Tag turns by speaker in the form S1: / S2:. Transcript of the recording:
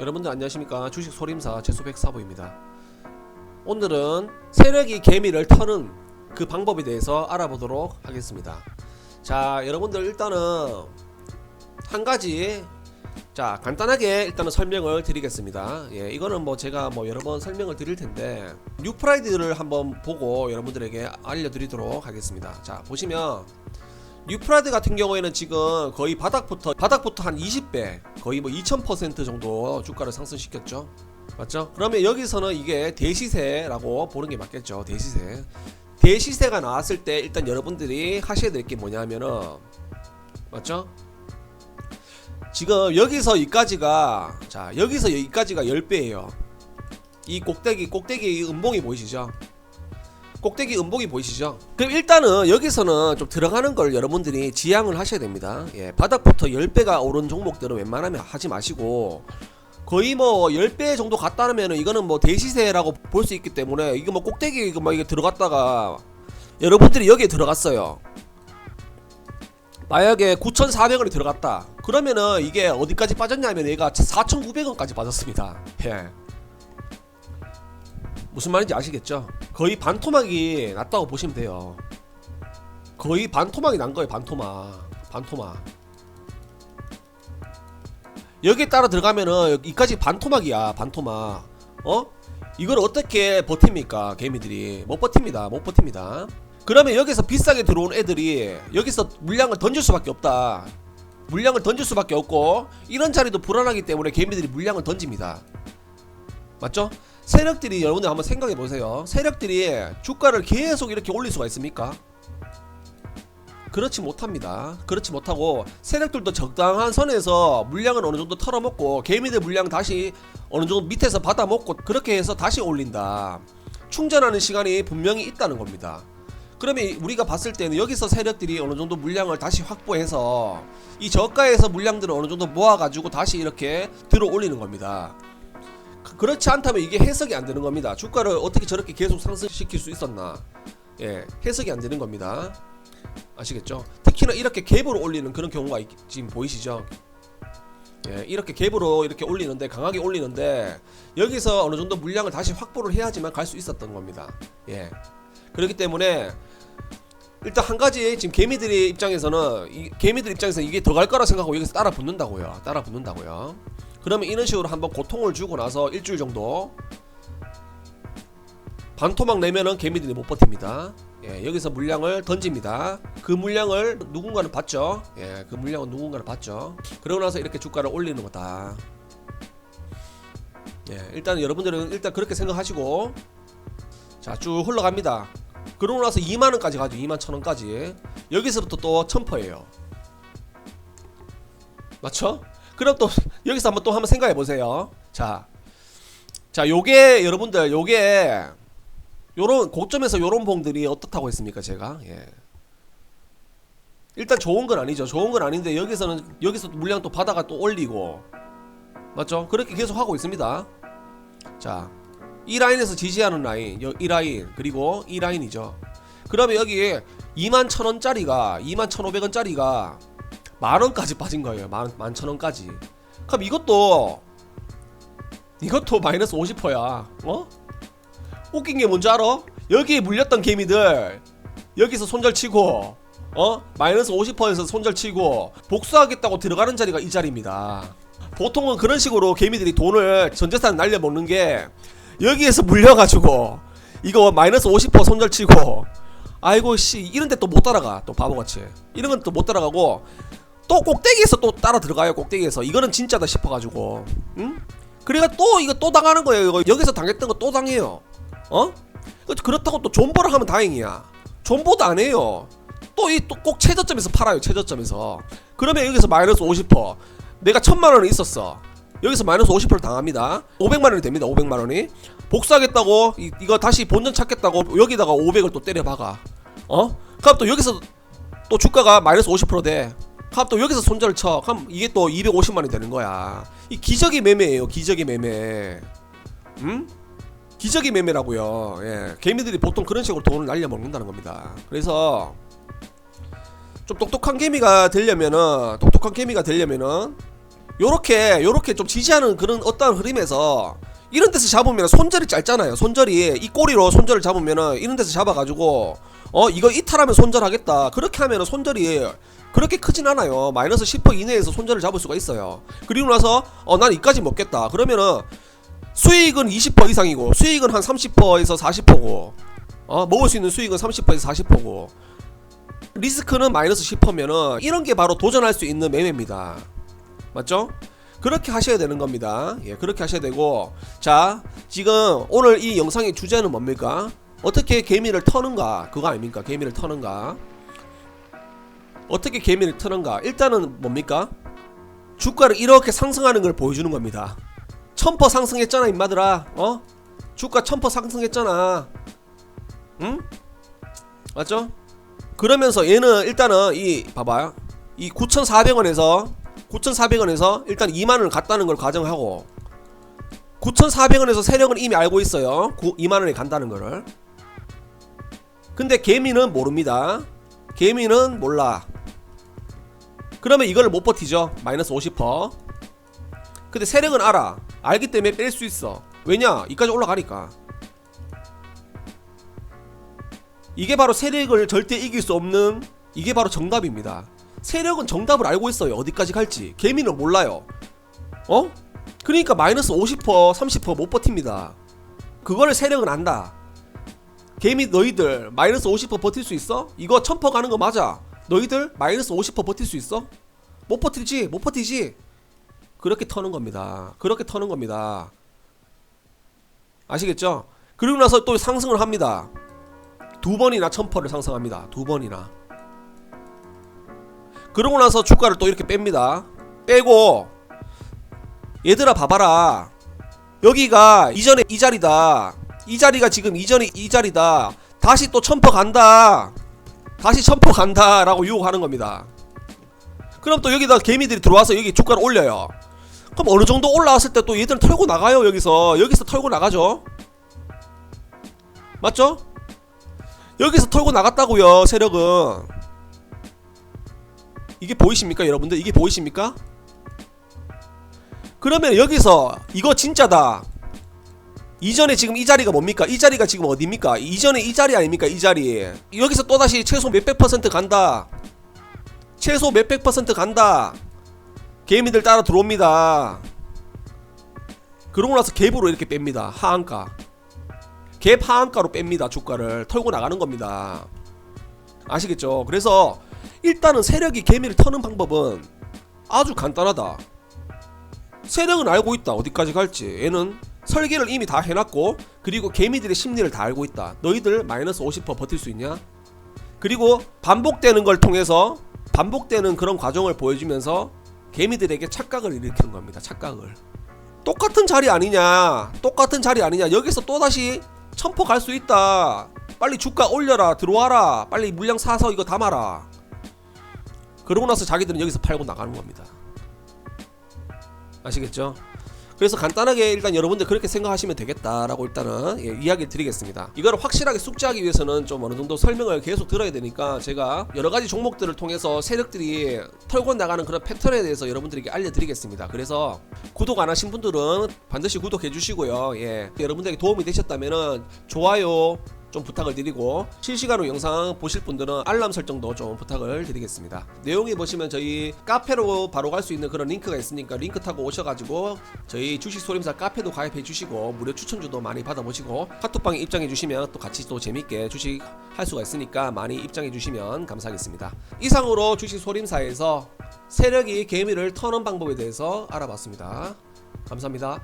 S1: 여러분들 안녕하십니까? 주식 소림사 제수백 사부입니다. 오늘은 세력이 개미를 터는 그 방법에 대해서 알아보도록 하겠습니다. 자 여러분들 일단은 한 가지 자 간단하게 일단은 설명을 드리겠습니다. 예 이거는 뭐 제가 뭐 여러 번 설명을 드릴 텐데 뉴프라이드를 한번 보고 여러분들에게 알려드리도록 하겠습니다. 자 보시면 뉴프라드 같은 경우에는 지금 거의 바닥부터 바닥부터 한 20배 거의 뭐 2000% 정도 주가를 상승시켰죠 맞죠? 그러면 여기서는 이게 대시세라고 보는 게 맞겠죠 대시세 대시세가 나왔을 때 일단 여러분들이 하셔야 될 게 뭐냐면은 맞죠? 지금 여기서 여기까지가 자 여기서 여기까지가 10배예요 이 꼭대기 꼭대기 음봉이 보이시죠? 꼭대기 음봉이 보이시죠? 그럼 일단은 여기서는 좀 들어가는 걸 여러분들이 지양을 하셔야 됩니다. 예, 바닥부터 10배가 오른 종목들은 웬만하면 하지 마시고 거의 뭐 10배 정도 갔다면 이거는 뭐 대시세라고 볼 수 있기 때문에 이거 뭐 꼭대기 이거 막 이게 들어갔다가 여러분들이 여기에 들어갔어요. 만약에 9,400원이 들어갔다. 그러면은 이게 어디까지 빠졌냐면 얘가 4,900원까지 빠졌습니다. 예. 무슨 말인지 아시겠죠? 거의 반토막이 났다고 보시면 돼요. 거의 반토막이 난 거예요, 반토막. 반토막. 여기에 따라 들어가면은 여기까지 반토막이야, 반토막. 어? 이걸 어떻게 버팁니까, 개미들이? 못 버팁니다, 못 버팁니다. 그러면 여기서 비싸게 들어온 애들이 여기서 물량을 던질 수밖에 없다. 물량을 던질 수밖에 없고 이런 자리도 불안하기 때문에 개미들이 물량을 던집니다. 맞죠? 세력들이 여러분들 한번 생각해 보세요. 세력들이 주가를 계속 이렇게 올릴 수가 있습니까? 그렇지 못합니다. 그렇지 못하고 세력들도 적당한 선에서 물량을 어느 정도 털어먹고 개미들 물량 다시 어느 정도 밑에서 받아먹고 그렇게 해서 다시 올린다. 충전하는 시간이 분명히 있다는 겁니다. 그러면 우리가 봤을 때는 여기서 세력들이 어느 정도 물량을 다시 확보해서 이 저가에서 물량들을 어느 정도 모아가지고 다시 이렇게 들어 올리는 겁니다. 그- 그렇지 않다면 이게 해석이 안 되는 겁니다. 주가를 어떻게 저렇게 계속 상승시킬 수 있었나? 예, 해석이 안 되는 겁니다. 아시겠죠? 특히나 이렇게 갭으로 올리는 그런 경우가 있- 지금 보이시죠? 예, 이렇게 갭으로 이렇게 올리는데 강하게 올리는데 여기서 어느 정도 물량을 다시 확보를 해야지만 갈 수 있었던 겁니다. 예, 그렇기 때문에 일단 한 가지 지금 개미들의 입장에서는 이 개미들 입장에서 이게 더 갈 거라 생각하고 여기서 따라 붙는다고요. 따라 붙는다고요. 그러면 이런 식으로 한번 고통을 주고 나서 일주일 정도 반토막 내면은 개미들이 못 버팁니다. 예, 여기서 물량을 던집니다. 그 물량을 누군가는 받죠. 예, 그 물량은 누군가는 받죠. 그러고 나서 이렇게 주가를 올리는 거다. 예, 일단 여러분들은 일단 그렇게 생각하시고 자, 쭉 흘러갑니다. 그러고 나서 2만 원까지 가죠. 2만 천 원까지. 여기서부터 또 천퍼예요. 맞죠? 그럼 또 여기서 한번 또 한번 생각해 보세요. 자, 자, 요게 여러분들 요게 요런 고점에서 요런 봉들이 어떻다고 했습니까, 제가? 예. 일단 좋은 건 아니죠. 좋은 건 아닌데 여기서는 여기서 물량 또 받아가 또 올리고 맞죠? 그렇게 계속 하고 있습니다. 자, 이 라인에서 지지하는 라인, 여- 이 라인 그리고 이 라인이죠. 그러면 여기 2만 천 원짜리가 2만 천 오백 원짜리가 만 원까지 빠진 거예요. 만, 만천 원까지. 그럼 이것도 이것도 마이너스 50%야. 어? 웃긴 게 뭔지 알아? 여기에 물렸던 개미들 여기서 손절치고 어? 마이너스 50%에서 손절치고 복수하겠다고 들어가는 자리가 이 자리입니다. 보통은 그런 식으로 개미들이 돈을 전재산 날려먹는 게 여기에서 물려가지고 이거 마이너스 50% 손절치고 아이고 씨 이런데 또 못 따라가 또 바보같이 이런 건 또 못 따라가고 또 꼭대기에서 또 따라 들어가요 꼭대기에서. 이거는 진짜다 싶어가지고. 응? 그래가 또 이거 또 당하는 거예요 이거. 여기서 당했던 거 또 당해요. 어? 그- 그렇다고 또 존버를 하면 다행이야. 존버도 안 해요. 또 이 또 꼭 최저점에서 팔아요 최저점에서. 그러면 여기서 마이너스 50% 내가 천만 원이 있었어. 여기서 마이너스 50% 당합니다. 500만 원이 됩니다 500만 원이. 복수하겠다고 이, 이거 다시 본전 찾겠다고 여기다가 500을 또 때려 박아. 어? 그럼 또 여기서 또 주가가 마이너스 50%돼 그럼 또 여기서 손절을 쳐. 그럼 이게 또 250만 원이 되는 거야. 이 기적의 매매예요 기적의 매매. 음? 기적의 매매라고요. 예 개미들이 보통 그런 식으로 돈을 날려 먹는다는 겁니다. 그래서 좀 똑똑한 개미가 되려면은 똑똑한 개미가 되려면은 요렇게 요렇게 좀 지지하는 그런 어떠한 흐름에서 이런 데서 잡으면 손절이 짧잖아요. 손절이 이 꼬리로 손절을 잡으면은 이런 데서 잡아가지고 어 이거 이탈하면 손절하겠다. 그렇게 하면은 손절이 그렇게 크진 않아요. 마이너스 10% 이내에서 손절을 잡을 수가 있어요. 그리고 나서 어 난 이까지 먹겠다. 그러면은 수익은 20% 이상이고 수익은 한 30%에서 40%고 어 먹을 수 있는 수익은 30%에서 40%고 리스크는 마이너스 10%면은 이런 게 바로 도전할 수 있는 매매입니다. 맞죠? 그렇게 하셔야 되는 겁니다. 예, 그렇게 하셔야 되고 자 지금 오늘 이 영상의 주제는 뭡니까? 어떻게 개미를 터는가 그거 아닙니까? 개미를 터는가? 어떻게 개미를 터는가? 일단은 뭡니까? 주가를 이렇게 상승하는 걸 보여주는 겁니다. 천퍼 상승했잖아 임마들아 어? 주가 천퍼 상승했잖아 응? 맞죠? 그러면서 얘는 일단은 이 봐봐요 이 9,400원에서 9,400원에서 일단 2만원을 갔다는 걸 가정하고 9,400원에서 세력은 이미 알고 있어요. 9, 2만원에 간다는 거를. 근데 개미는 모릅니다. 개미는 몰라. 그러면 이걸 못 버티죠. 마이너스 50% 근데 세력은 알아. 알기 때문에 뺄 수 있어. 왜냐? 이까지 올라가니까. 이게 바로 세력을 절대 이길 수 없는 이게 바로 정답입니다 세력은 정답을 알고 있어요 어디까지 갈지 개미는 몰라요 어? 그러니까 마이너스 50% 30%못 버팁니다 그거를 세력은 안다 개미 너희들 마이너스 50% 버틸 수 있어? 이거 1000% 가는 거 맞아 너희들 마이너스 50% 버틸 수 있어? 못 버티지 못 버티지 그렇게 터는 겁니다. 그렇게 터는 겁니다. 아시겠죠? 그리고 나서 또 상승을 합니다. 두 번이나 천퍼를 상승합니다. 두 번이나. 그러고 나서 주가를 또 이렇게 뺍니다. 빼고 얘들아 봐봐라. 여기가 이전에 이 자리다. 이 자리가 지금 이전에 이 자리다. 다시 또 천퍼 간다. 다시 천퍼 간다라고 유혹하는 겁니다. 그럼 또 여기다 개미들이 들어와서 여기 주가를 올려요. 그럼 어느 정도 올라왔을 때 또 얘들 털고 나가요 여기서 여기서 털고 나가죠 맞죠? 여기서 털고 나갔다고요 세력은 이게 보이십니까 여러분들 이게 보이십니까? 그러면 여기서 이거 진짜다 이전에 지금 이 자리가 뭡니까? 이 자리가 지금 어디입니까? 이전에 이 자리 아닙니까? 이 자리 여기서 또다시 최소 몇백 퍼센트 간다 최소 몇백 퍼센트 간다 개미들 따라 들어옵니다. 그러고 나서 갭으로 이렇게 뺍니다. 하한가. 갭 하한가로 뺍니다. 주가를 털고 나가는 겁니다. 아시겠죠? 그래서 일단은 세력이 개미를 터는 방법은 아주 간단하다. 세력은 알고 있다. 어디까지 갈지. 얘는 설계를 이미 다 해놨고 그리고 개미들의 심리를 다 알고 있다. 너희들 마이너스 50% 버틸 수 있냐? 그리고 반복되는 걸 통해서 반복되는 그런 과정을 보여주면서 개미들에게 착각을 일으키는 겁니다. 착각을. 똑같은 자리 아니냐? 똑같은 자리 아니냐? 여기서 또 다시 천포 갈 수 있다. 빨리 주가 올려라. 들어와라. 빨리 물량 사서 이거 담아라. 그러고 나서 자기들은 여기서 팔고 나가는 겁니다. 아시겠죠? 그래서 간단하게 일단 여러분들 그렇게 생각하시면 되겠다라고 일단은 예, 이야기 드리겠습니다. 이거를 확실하게 숙지하기 위해서는 좀 어느 정도 설명을 계속 들어야 되니까 제가 여러 가지 종목들을 통해서 세력들이 털고 나가는 그런 패턴에 대해서 여러분들에게 알려드리겠습니다. 그래서 구독 안 하신 분들은 반드시 구독해 주시고요. 예, 여러분들에게 도움이 되셨다면은 좋아요 좀 부탁을 드리고 실시간으로 영상 보실 분들은 알람 설정도 좀 부탁을 드리겠습니다. 내용에 보시면 저희 카페로 바로 갈 수 있는 그런 링크가 있으니까 링크 타고 오셔가지고 저희 주식 소림사 카페도 가입해 주시고 무료 추천주도 많이 받아보시고 카톡방에 입장해 주시면 또 같이 또 재밌게 주식 할 수가 있으니까 많이 입장해 주시면 감사하겠습니다. 이상으로 주식 소림사에서 세력이 개미를 터는 방법에 대해서 알아봤습니다. 감사합니다.